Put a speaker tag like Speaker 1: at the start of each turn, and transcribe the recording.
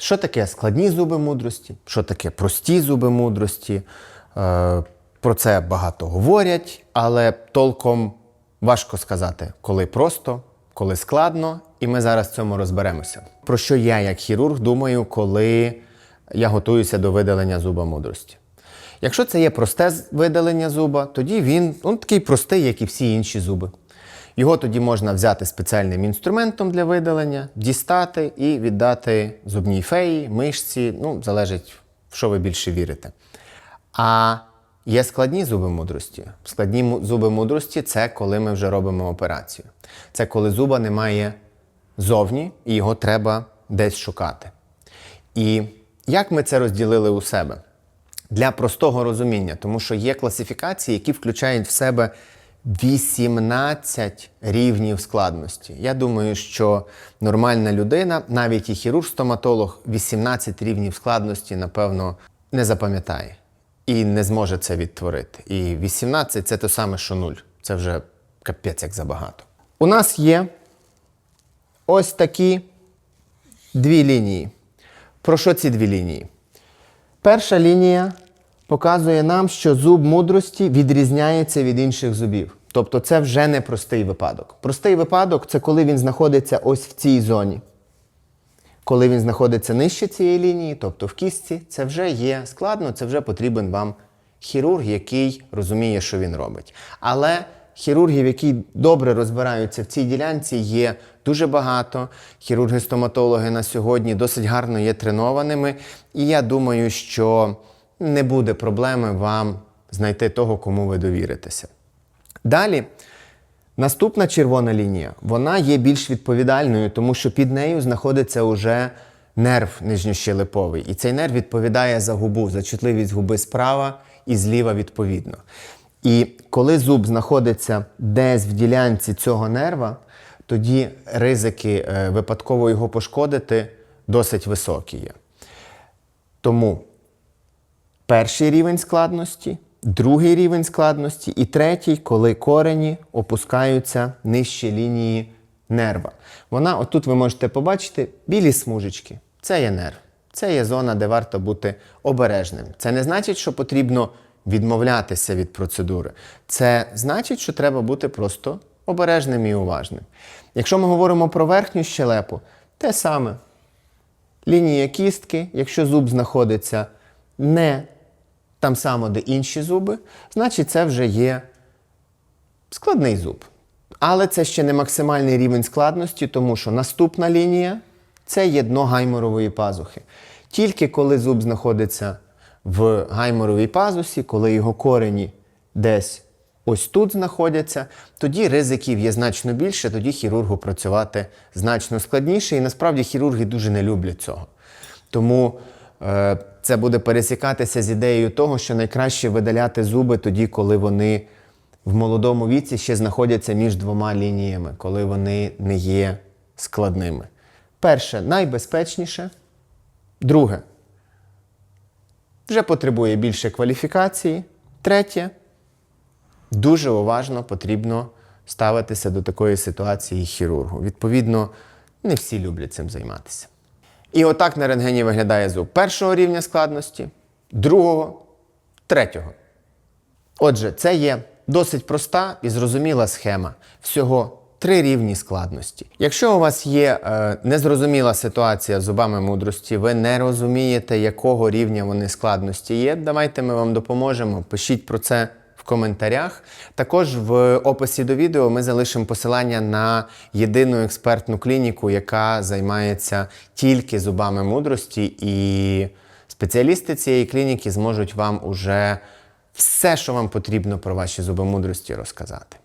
Speaker 1: Що таке складні зуби мудрості, що таке прості зуби мудрості. Е, Про це багато говорять, але толком важко сказати, коли просто, коли складно, і ми зараз в цьому розберемося. Про що я, як хірург, думаю, коли я готуюся до видалення зуба мудрості. Якщо це є просте видалення зуба, тоді він ну, такий простий, як і всі інші зуби. Його тоді можна взяти спеціальним інструментом для видалення, дістати і віддати зубній феї, мишці, ну, залежить, в що ви більше вірите. А є складні зуби мудрості. Складні зуби мудрості це коли ми вже робимо операцію. Це коли зуба немає зовні і його треба десь шукати. І як ми це розділили у себе? Для простого розуміння, тому що є класифікації, які включають в себе 18 рівнів складності. Я думаю, що нормальна людина, навіть і хірург-стоматолог, 18 рівнів складності, напевно, не запам'ятає і не зможе це відтворити. І 18 це те саме, що 0. Це вже капець як забагато. У нас є ось такі дві лінії. Про що ці дві лінії? Перша лінія показує нам, що зуб мудрості відрізняється від інших зубів. Тобто це вже не простий випадок. Простий випадок це коли він знаходиться ось в цій зоні. Коли він знаходиться нижче цієї лінії, тобто в кістці, це вже є складно, це вже потрібен вам хірург, який розуміє, що він робить. Але хірургів, які добре розбираються в цій ділянці, є дуже багато. Хірурги-стоматологи на сьогодні досить гарно є тренованими. І я думаю, що не буде проблеми вам знайти того, кому ви довіритеся. Далі. Наступна червона лінія, вона є більш відповідальною, тому що під нею знаходиться уже нерв нижньощелеповий. І цей нерв відповідає за губу, за чутливість губи справа і зліва відповідно. І коли зуб знаходиться десь в ділянці цього нерва, тоді ризики е, випадково його пошкодити досить високі є. Тому перший рівень складності, другий рівень складності і третій, коли корені опускаються нижче лінії нерва. Вона, отут ви можете побачити білі смужечки. Це є нерв. Це є зона, де варто бути обережним. Це не значить, що потрібно відмовлятися від процедури. Це значить, що треба бути просто обережним і уважним. Якщо ми говоримо про верхню щелепу, те саме. Лінія кістки, якщо зуб знаходиться не там само, де інші зуби, значить це вже є складний зуб. Але це ще не максимальний рівень складності, тому що наступна лінія це є дно гайморової пазухи. Тільки коли зуб знаходиться в гайморовій пазусі, коли його корені десь ось тут знаходяться, тоді ризиків є значно більше, тоді хірургу працювати значно складніше. І насправді хірурги дуже не люблять цього. Тому це буде пересікатися з ідеєю того, що найкраще видаляти зуби тоді, коли вони в молодому віці ще знаходяться між двома лініями, коли вони не є складними. Перше найбезпечніше. Друге вже потребує більше кваліфікації. Третє дуже уважно потрібно ставитися до такої ситуації хірургу. Відповідно, не всі люблять цим займатися. І отак на рентгені виглядає зуб першого рівня складності, другого, третього. Отже, це є досить проста і зрозуміла схема всього три рівні складності. Якщо у вас є е, незрозуміла ситуація з зубами мудрості, ви не розумієте, якого рівня вони складності є, давайте ми вам допоможемо. Пишіть про це коментарях. Також в описі до відео ми залишимо посилання на єдину експертну клініку, яка займається тільки зубами мудрості, і спеціалісти цієї клініки зможуть вам уже все, що вам потрібно про ваші зуби мудрості, розказати.